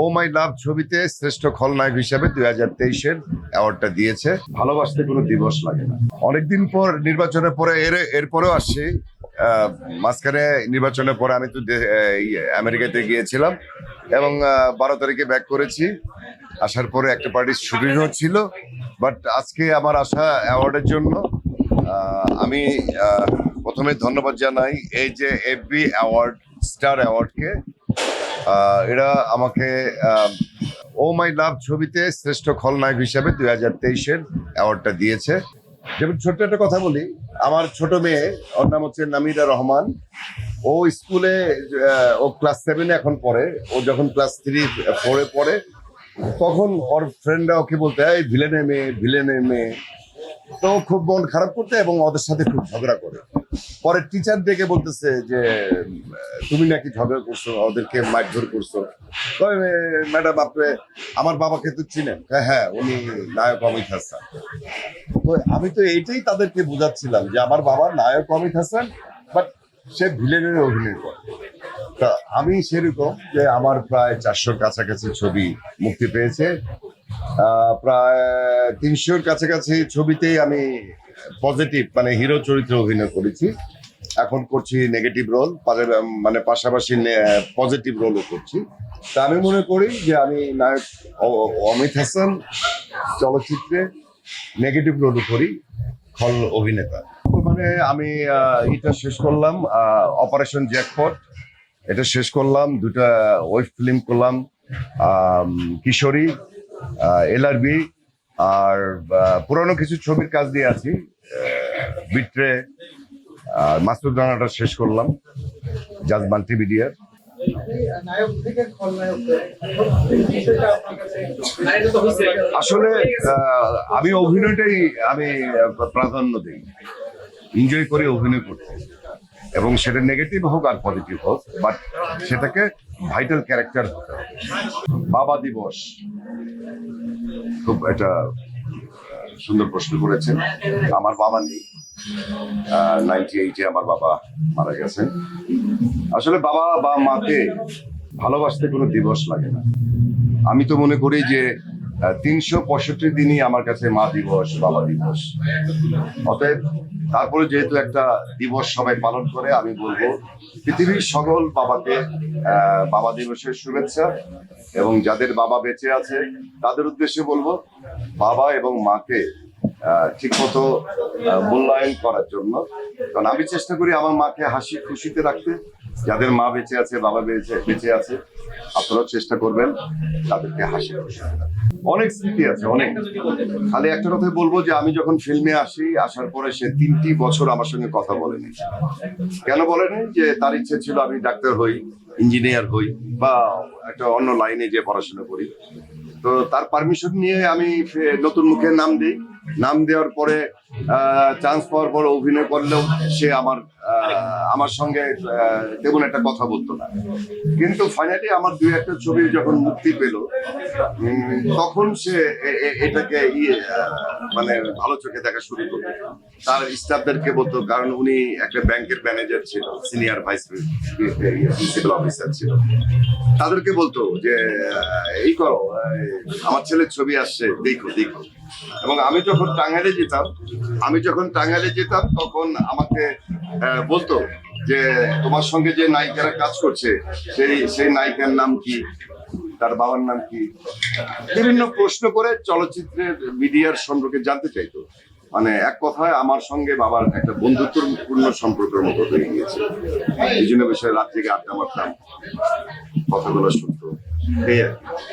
ও মাই লাভ ছবিতে শ্রেষ্ঠ খলনায়ক হিসেবে দুই হাজার তেইশের অ্যাওয়ার্ডটা দিয়েছে। ভালোবাসতে কোনো দিবস লাগে না। অনেকদিন পর নির্বাচনের পরে এর, এরপরেও আসছি। মাঝখানে নির্বাচনের পরে আমি তো আমেরিকাতে গিয়েছিলাম এবং বারো তারিখে ব্যাক করেছি। আসার পরে একটা পার্টির শুটিংও ছিল বাট আজকে আমার আসা অ্যাওয়ার্ডের জন্য আমি প্রথমে ধন্যবাদ জানাই এই যে এফবি অ্যাওয়ার্ড, স্টার অ্যাওয়ার্ডকে। এরা আমাকে ও মাই লাভ ছবিতে শ্রেষ্ঠ খলনায়ক হিসাবে দুই হাজার তেইশের অ্যাওয়ার্ডটা দিয়েছে। যেমন ছোট্ট একটা কথা বলি, আমার ছোট মেয়ে, ওর নাম হচ্ছে নামিরা রহমান। ও স্কুলে ও ক্লাস সেভেনে এখন পড়ে। ও যখন ক্লাস থ্রি, ফোরে পড়ে, তখন ওর ফ্রেন্ডরা ওকে বলতে, এই ভিলেনের মেয়ে ভিলেনের মেয়ে। তো খুব মন খারাপ করতে এবং ওদের সাথে খুব ঝগড়া করে। পরে টিচার ডেকে বলতেছে যে, তুমি নাকি ঝগড়া করছ, ওদেরকে মারধর করছ। ম্যাডাম, আপনি, আমার বাবাকে তো চিনেন। হ্যাঁ হ্যাঁ উনি নায়ক অমিত হাসান। তো আমি তো এইটাই তাদেরকে বোঝাচ্ছিলাম যে আমার বাবা নায়ক অমিত হাসান বাট সে ভিলেনের অভিনয় করে তা আমি সেরকম যে আমার প্রায় চারশোর কাছাকাছি ছবি মুক্তি পেয়েছে। প্রায় তিনশোর কাছাকাছি ছবিতেই আমি পজিটিভ মানে হিরো চরিত্রে অভিনয় করেছি। এখন করছি নেগেটিভ রোল মানে পাশাপাশি পজিটিভ রোলও করছি। তা আমি মনে করি যে আমি নায়ক অমিত হাসান চলচ্চিত্রে নেগেটিভ রোলও করি, খল অভিনেতা। মানে আমি এটা শেষ করলাম অপারেশন জ্যাকপট এটা শেষ করলাম, দুটা ওয়েব ফিল্ম করলাম কিশোরী এলআরবি আর পুরানো কিছু ছবির কাজ দিয়ে আছি। বিট্রে মাসুদ রানাটা শেষ করলাম জাজ মাল্টিমিডিয়ার নায়ক থেকে খলনায়ক বিষয়টা আপনার কাছে আসলে আমি অভিনয়টাই, আমি প্রাধান্য দিই। এনজয় করে, অভিনয় করতে। এবং সেটা নেগেটিভ হোক আর পজিটিভ হোক বাট সেটাকে ভাইটাল ক্যারেক্টার হতে হবে। বাবা দিবস। খুব একটা সুন্দর প্রশ্ন করেছেন। আমার বাবা নেই। নাইনটি এইটে আমার বাবা মারা গেছেন। আসলে বাবা বা মাকে ভালোবাসতে কোনো দিবস লাগে না। আমি তো মনে করি যে তিনশো পঁয়ষট্টি দিনই আমার কাছে মা দিবস, বাবা দিবস। অতএব তারপরে যেহেতু একটা দিবস সবাই পালন করে, আমি বলব পৃথিবীর সকল বাবাকে বাবা দিবসের শুভেচ্ছা এবং যাদের বাবা বেঁচে আছে, তাদের উদ্দেশ্যে বলব বাবা এবং মাকে ঠিক মতো মূল্যায়ন করার জন্য। কারণ আমি চেষ্টা করি আমার মাকে হাসি খুশিতে রাখতে। যাদের মা বেঁচে আছে, বাবা বেঁচে বেঁচে আছে, আপনারাও চেষ্টা করবেন তাদেরকে হাসি অনেক স্মৃতি আছে, অনেক। খালি একটা কথাই বলব যে আমি যখন ফিল্মে আসি, আসার পরে সে তিনটি বছর আমার সঙ্গে কথা বলেনি। কেন বলেনি? যে তার ইচ্ছে ছিল আমি ডাক্তার হই, ইঞ্জিনিয়ার হই, বা একটা অন্য লাইনে যে পড়াশোনা করি। তো তার পারমিশন নিয়ে আমি নতুন মুখে নাম দিই। নাম দেওয়ার পরে চান্স পাওয়ার পর অভিনয় করলেও সে আমার আমার সঙ্গে তেমন একটা কথা বলতো না। কিন্তু ফাইনালি আমার দুই একটা ছবি যখন মুক্তি পেল তখন সে এটাকে ইয়ে, মানে ভালো চোখে দেখা শুরু করল। তার স্টাফদেরকে বলতো কারণ উনি একটা ব্যাংকের ম্যানেজার ছিল সিনিয়র ভাইস প্রিন্সিপাল অফিসার ছিল। তাদেরকে বলতো যে এই করো আমার ছেলের ছবি আসছে দেখো দেখো। এবং আমি যখন টাঙ্গাইলে যেতাম আমি যখন টাঙ্গাইলে যেতাম তখন আমাকে বলতো যে তোমার সঙ্গে যে নায়িকারা কাজ করছে, সেই সেই নায়িকার নাম কি? তার বাবার নাম কি? বিভিন্ন প্রশ্ন করে চলচ্চিত্রের মিডিয়ার সম্পর্কে জানতে চাইতো মানে এক কথায় আমার সঙ্গে বাবার একটা বন্ধুত্বপূর্ণ সম্পর্কের মতো হয়ে গিয়েছে। এই জন্য বিষয়ে রাত থেকে আড্ডা মারতাম, কথাগুলো শুনতো। এই আর।